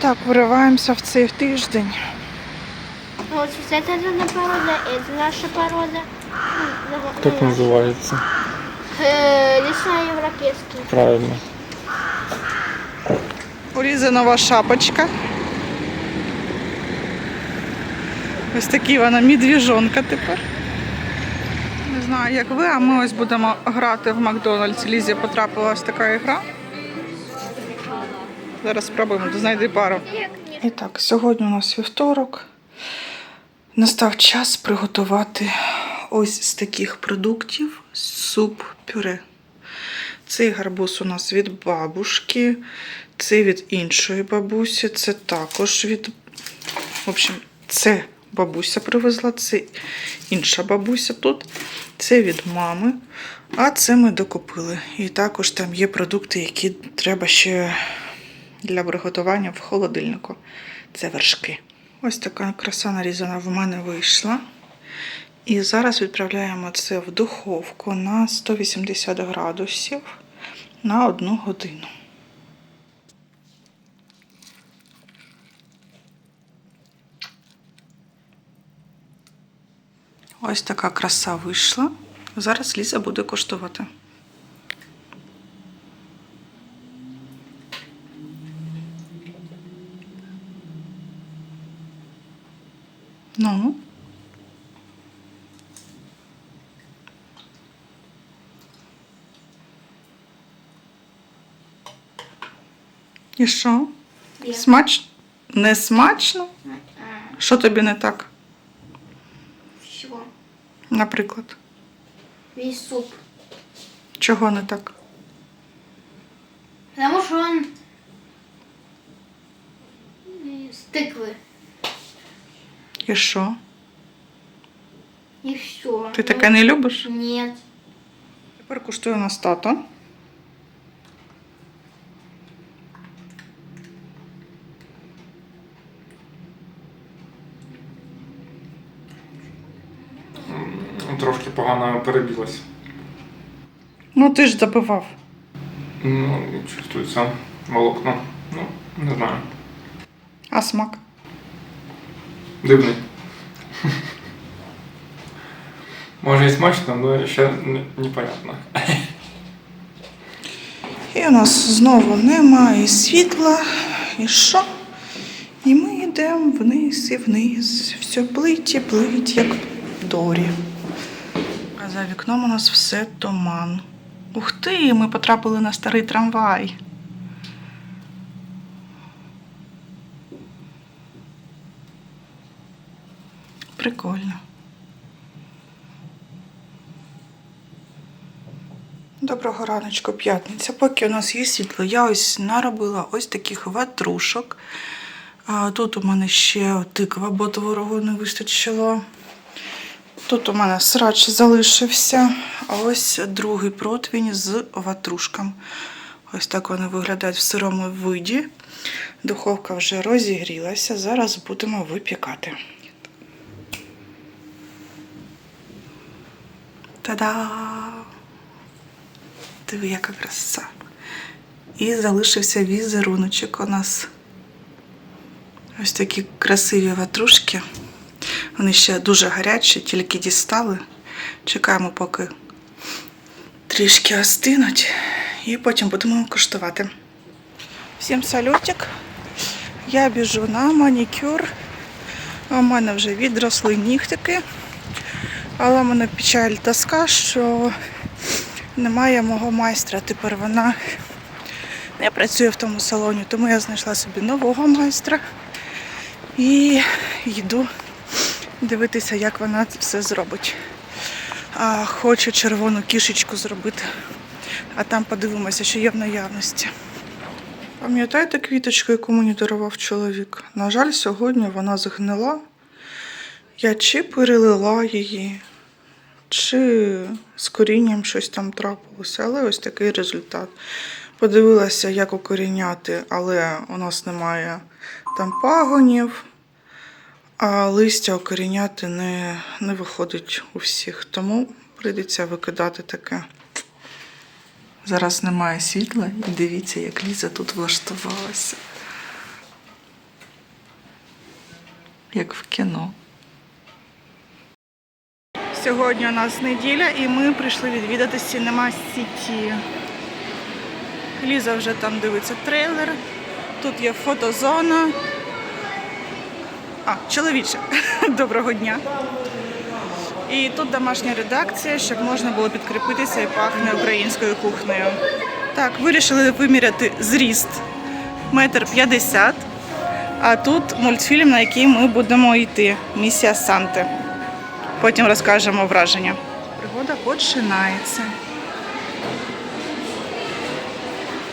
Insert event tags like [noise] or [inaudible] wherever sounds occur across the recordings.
так, вириваємося в цей тиждень. Вот это наша порода, это наша порода. Ну, Как называется? Э, Лесная европейский. Правильно. У Лізи нова шапочка. Ось такий вона медвіжонка тепер. Не знаю, як ви, а ми ось будемо грати в Макдональдс. Лізі потрапила ось така ігра. Зараз спробуємо, знайди пару. І так, сьогодні у нас вівторок. Настав час приготувати ось з таких продуктів суп-пюре. Цей гарбуз у нас від бабушки, це від іншої бабусі, це також від. В общем, це бабуся привезла, це інша бабуся тут, це від мами, а це ми докупили. І також там є продукти, які треба ще для приготування в холодильнику. Це вершки. Ось така краса нарізана в мене вийшла. І зараз відправляємо це в духовку на 180 градусів на одну годину. Ось така краса вийшла. Зараз Ліза буде коштувати. Ну. І що? Є. Смач... Не смачно? Що тобі не так, Все. наприклад? Весь суп. Чого не так? Потому что он э, с тыквы. І що? И все. Ти таке не любиш? Нет. Тепер куштує нас тато. Трошки погано перебилось. Ну ти ж забивав. Ну, чувствуется волокна. Ну, не знаю. А смак? Дивний. Може і смачно, але ще непонятно. І у нас знову немає світла. І що? І ми йдемо вниз і вниз. Все плить і плить, як дорі. А за вікном у нас все туман. Ух ти, ми потрапили на старий трамвай. Прикольно. Доброго раночку, п'ятниця. Поки у нас є світло, я ось наробила ось таких ватрушок. Тут у мене ще тиква, бо творогу не вистачило. Тут у мене срач залишився. А ось другий противень з ватрушком. Ось так вони виглядають в сирому виді. Духовка вже розігрілася. Зараз будемо випікати. Та-да! Диви, яка краса. І залишився візеруночок у нас. Ось такі красиві ватрушки. Вони ще дуже гарячі, тільки дістали. Чекаємо, поки трішки остинуть, і потім будемо коштувати. Всім салютик. Я біжу на манікюр. У мене вже відросли нігтики. Але мене печаль тоска, що немає мого майстра. Тепер вона не працює в тому салоні, тому я знайшла собі нового майстра і йду дивитися, як вона це все зробить. А, хочу червону кішечку зробити, а там подивимося, що є в наявності. Пам'ятаєте квіточку, яку мені дарував чоловік? На жаль, сьогодні вона згнила. Я чи перелила її, чи з корінням щось там трапилося, але ось такий результат. Подивилася, як укоріняти, але у нас немає там пагонів, а листя укоріняти не, не виходить у всіх, тому прийдеться викидати таке. Зараз немає світла, і дивіться, як Ліза тут влаштувалася. як в кіно. Сьогодні у нас неділя і ми прийшли відвідати Cinema City. Ліза вже там дивиться трейлер. Тут є фотозона. А, чоловіче. [laughs] Доброго дня. І тут домашня редакція, щоб можна було підкріпитися і пахне українською кухнею. Так, вирішили виміряти зріст метр п'ятдесят. А тут мультфільм, на який ми будемо йти. Місія Санти. Потім розкажемо враження. Пригода починається.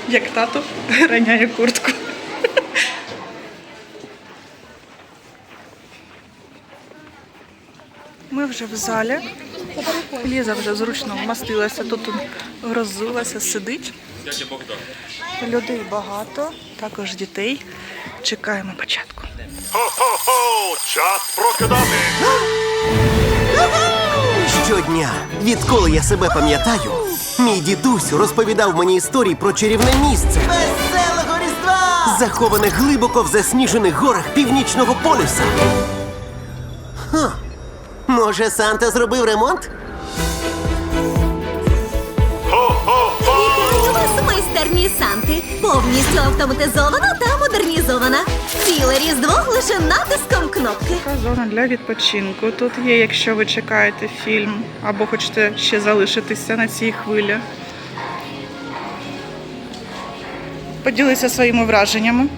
Як тато раняє куртку. Ми вже в залі. Ліза вже зручно вмастилася, тут роззулася, сидить. Людей багато, також дітей. Чекаємо початку. Хо-хо-хо! Час прокидати! Щодня, відколи я себе пам'ятаю, мій дідусь розповідав мені історії про чарівне місце. Веселого Різдва! Заховане глибоко в засніжених горах північного полюса. Ха. Може, Санта зробив ремонт? Вас Санти повністю автоматизована та модернізована. Ціле різдво лише натиском кнопки. Така зона для відпочинку. Тут є, якщо ви чекаєте фільм або хочете ще залишитися на цій хвилі. Поділися своїми враженнями.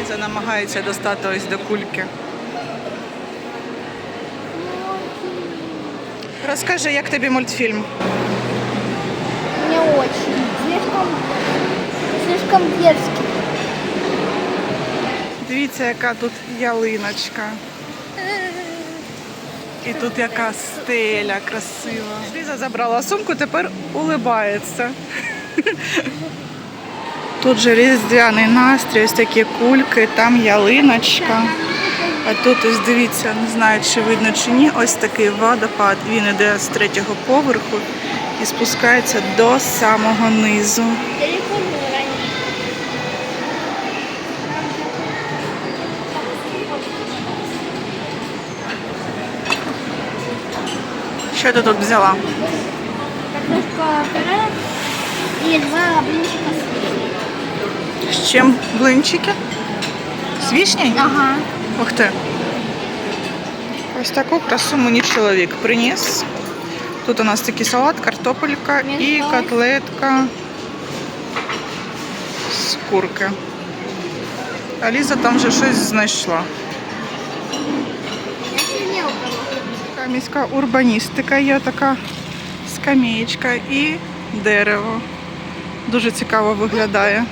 Ліза намагається достати ось до кульки. Розкажи, як тобі мультфільм? Не очень. Слишком, слишком детский. Дивіться, яка тут ялиночка. І тут яка стеля красива. Ліза забрала сумку, тепер улибається. Тут же різдвяний настрій, ось такі кульки, там ялиночка. А тут ось дивіться, не знаю, чи видно чи ні, ось такий водопад. Він іде з третього поверху і спускається до самого низу. Що ти тут взяла? Картошка пюре и два блинчика с З чим блинчики? З вішнею? Ага. Ух ти. Ось таку красу мені чоловік приніс. Тут у нас такий салат, картопелька і котлетка з курки. А Ліза там вже щось знайшла. Така міська урбаністика є така скамеєчка і дерево. Дуже цікаво виглядає.